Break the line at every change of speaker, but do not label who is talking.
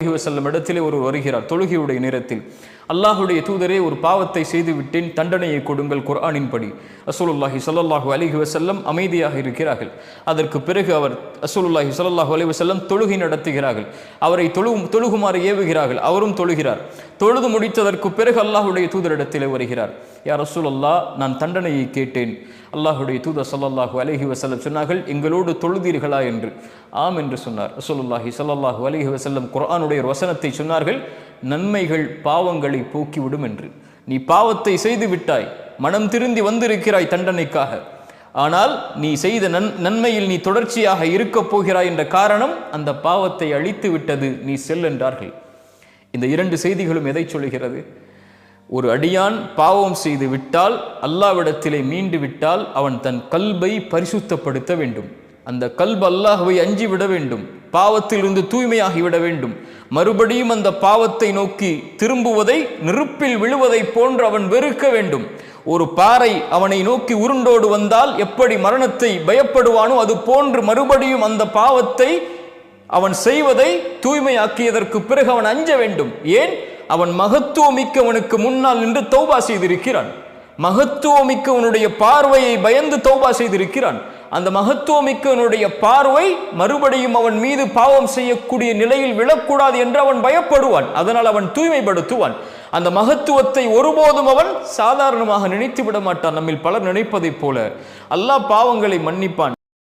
செல்லும் இடத்திலே ஒரு வருகிறார் தொழுகையுடைய நேரத்தில். அல்லாஹுடைய தூதரே ஒரு பாவத்தை செய்து விட்டேன் தண்டனையை கொடுங்கள் குர்ஆனின்படி. அசூலுல்லாஹி சல்லாஹூ அலிஹி வசல்லம் அமைதியாக இருக்கிறார்கள். அதற்கு பிறகு அவர் அசூலுல்லாஹி சல்லாஹூ அலி வசல்லம் தொழுகை நடத்துகிறார்கள். அவரை தொழு தொழுகுமாறு ஏவுகிறார்கள். அவரும் தொழுகிறார். தொழுது முடித்ததற்கு பிறகு அல்லாஹுடைய தூதரிடத்திலே வருகிறார். யார் அசூல் அல்லா நான் தண்டனையை கேட்டேன். அல்லாஹுடைய தூத சல்லாஹூ அலஹி வசல்லம் சொன்னார்கள் எங்களோடு தொழுதீர்களா என்று. ஆம் என்று சொன்னார். ரசூலுல்லாஹி சல்லாஹூ அலஹி வசல்லம் குரானுடைய வசனத்தை சொன்னார்கள் நன்மைகள் பாவங்களை போக்கிவிடும் என்று. நீ பாவத்தை செய்து விட்டாய் மனம் திருந்தி வந்திருக்கிறாய் தண்டனைக்காக. ஆனால் நீ செய்த நன் நன்மையில் நீ தொடர்ச்சியாக இருக்கப் போகிறாய் என்ற காரணம் அந்த பாவத்தை அழித்து விட்டது நீ செல் என்றார்கள். இந்த இரண்டு செய்திகளும் எதை சொல்லுகிறது? ஒரு அடியான் பாவம் செய்து விட்டால் அல்லாவிடத்திலே மீண்டு விட்டால் அவன் தன் கல்பை பரிசுத்தப்படுத்த வேண்டும். அந்த கல்பு அல்லாஹுவை அஞ்சி விட வேண்டும் பாவத்திலிருந்து தூய்மையாகி விட வேண்டும். மறுபடியும் அந்த பாவத்தை நோக்கி திரும்புவதை நெருப்பில் விழுவதை போன்று அவன் வெறுக்க வேண்டும். ஒரு பாறை அவனை நோக்கி உருண்டோடு வந்தால் எப்படி மரணத்தை பயப்படுவானோ அது போன்று மறுபடியும் அந்த பாவத்தை அவன் செய்வதை தூய்மையாக்கியதற்கு பிறகு அவன் அஞ்ச வேண்டும். ஏன்? அவன் மகத்துவமிக்கவனுக்கு முன்னால் நின்று தௌபா செய்திருக்கிறான். மகத்துவமிக்கவனுடைய பார்வையை பயந்து தௌபா செய்திருக்கிறான். அந்த மகத்துவமிக்கவனுடைய பார்வை மறுபடியும் அவன் மீது பாவம் செய்யக்கூடிய நிலையில் விழக்கூடாது என்று அவன் பயப்படுவான். அதனால் அவன் தூய்மைப்படுத்துவான். அந்த மகத்துவத்தை ஒருபோதும் அவன் சாதாரணமாக நினைத்து விட மாட்டான். நம்மில் பலர் நினைப்பதைப் போல அல்லாஹ் பாவங்களை மன்னிப்பான்.